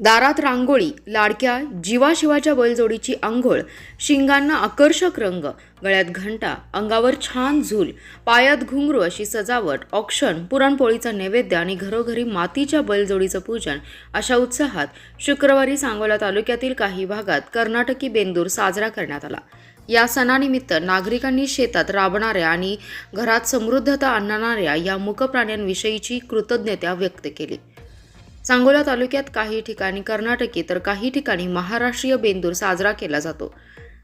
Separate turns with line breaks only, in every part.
दारात रांगोळी लाडक्या जीवाशिवाच्या बैलजोडीची आंघोळ शिंगांना आकर्षक रंग गळ्यात घंटा अंगावर छान झूल पायात घुंगरू अशी सजावट ऑक्शन पुरणपोळीचा नैवेद्य आणि घरोघरी मातीच्या बैलजोडीचं पूजन अशा उत्साहात शुक्रवारी सांगोला तालुक्यातील काही भागात कर्नाटकी बेंदूर साजरा करण्यात आला. या सणानिमित्त नागरिकांनी शेतात राबणाऱ्या आणि घरात समृद्धता आणणाऱ्या या मूकप्राण्यांविषयीची कृतज्ञता व्यक्त केली. सांगोला तालुक्यात काही ठिकाणी कर्नाटकी तर काही ठिकाणी महाराष्ट्रीय बेंदूर साजरा केला जातो.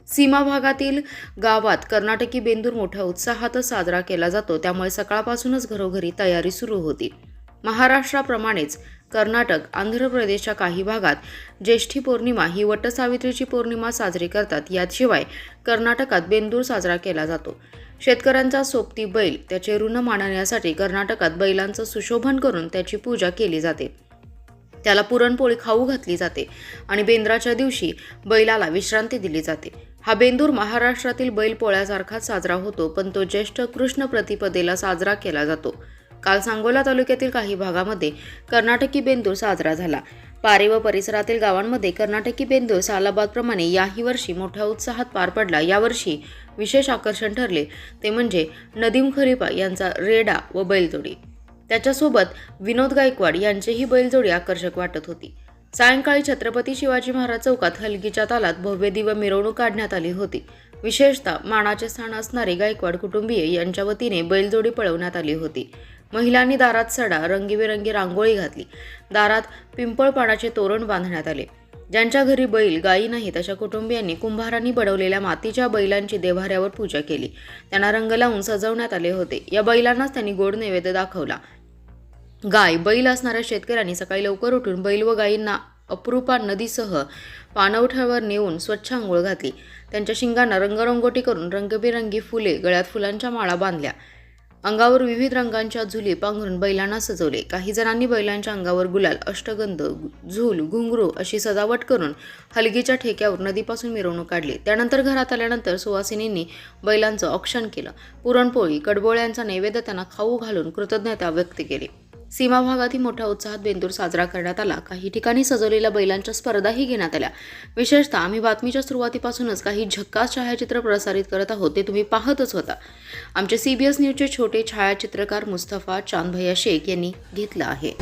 सीमा भागातील गावात कर्नाटकी बेंदूर मोठ्या उत्साहातच साजरा केला जातो. त्यामुळे सकाळपासूनच घरोघरी तयारी सुरू होती. महाराष्ट्राप्रमाणेच कर्नाटक आंध्र प्रदेशच्या काही भागात ज्येष्ठी पौर्णिमा ही वटसावित्रीची पौर्णिमा साजरी करतात. याशिवाय कर्नाटकात बेंदूर साजरा केला जातो. शेतकऱ्यांचा सोबती बैल त्याचे ऋण मानण्यासाठी कर्नाटकात बैलांचं सुशोभन करून त्याची पूजा केली जाते. त्याला पुरणपोळी खाऊ घातली जाते आणि बेंद्राच्या दिवशी बैलाला विश्रांती दिली जाते. हा बेंदूर महाराष्ट्रातील बैलपोळ्यासारखाच साजरा होतो पण तो ज्येष्ठ कृष्ण प्रतिपदेला साजरा केला जातो. काल सांगोला तालुक्यातील काही भागामध्ये कर्नाटकी बेंदूर साजरा झाला. पारे व परिसरातील गावांमध्ये कर्नाटकी बेंदूर सालाबादप्रमाणे याही वर्षी मोठ्या उत्साहात पार पडला. यावर्षी विशेष आकर्षण ठरले ते म्हणजे नदीम खरीपा यांचा रेडा व बैलजोडी. त्याच्यासोबत विनोद गायकवाड यांचीही बैलजोडी आकर्षक वाटत होती. सायंकाळी छत्रपती शिवाजी महाराज चौकात हलगीच्या तालात भव्य दिव्य मिरवणूक काढण्यात आली होती. विशेषतः मानाचे स्थान असणारे गायकवाड कुटुंबीय यांच्या वतीने बैलजोडी पळवण्यात आली होती. महिलांनी दारात सडा रंगीबेरंगी रांगोळी घातली. दारात पिंपळ पानाचे तोरण बांधण्यात आले. ज्यांच्या घरी बैल गायी नाहीत अशा कुटुंबियांनी कुंभारांनी बनवलेल्या मातीच्या बैलांची देव्हाऱ्यावर पूजा केली. त्यांना रंग लावून सजवण्यात आले होते. या बैलांनाच त्यांनी गोड नैवेद्य दाखवला. गाय बैल असणाऱ्या शेतकऱ्यांनी सकाळी लवकर उठून बैल व गायींना अपरूपा नदीसह पाणवठ्यावर नेऊन स्वच्छ आंघोळ घातली. त्यांच्या शिंगांना रंगरंगोटी करून रंगबेरंगी फुले गळ्यात फुलांच्या माळा बांधल्या. अंगावर विविध रंगांच्या झुली पांघरून बैलांना सजवले. काही जणांनी बैलांच्या अंगावर गुलाल अष्टगंध झूल घुंगरू अशी सजावट करून हलगीच्या ठेक्यावर नदीपासून मिरवणूक काढली. त्यानंतर घरात आल्यानंतर सुवासिनींनी बैलांचं औक्षण केलं. पुरणपोळी कडबोळ्यांचा नैवेद्य त्यांना खाऊ घालून कृतज्ञता व्यक्त केली. सीमा भागातही मोठ्या उत्साहात बेंदूर साजरा करण्यात आला. काही ठिकाणी सजवलेल्या बैलांच्या स्पर्धाही घेण्यात आल्या. विशेषतः आम्ही बातमीच्या सुरुवातीपासूनच काही झक्कास छायाचित्र प्रसारित करत आहोत ते तुम्ही पाहतच होता. आमचे सीबीएस न्यूजचे छोटे छायाचित्रकार मुस्तफा चांदभैया शेख यांनी घेतलं आहे.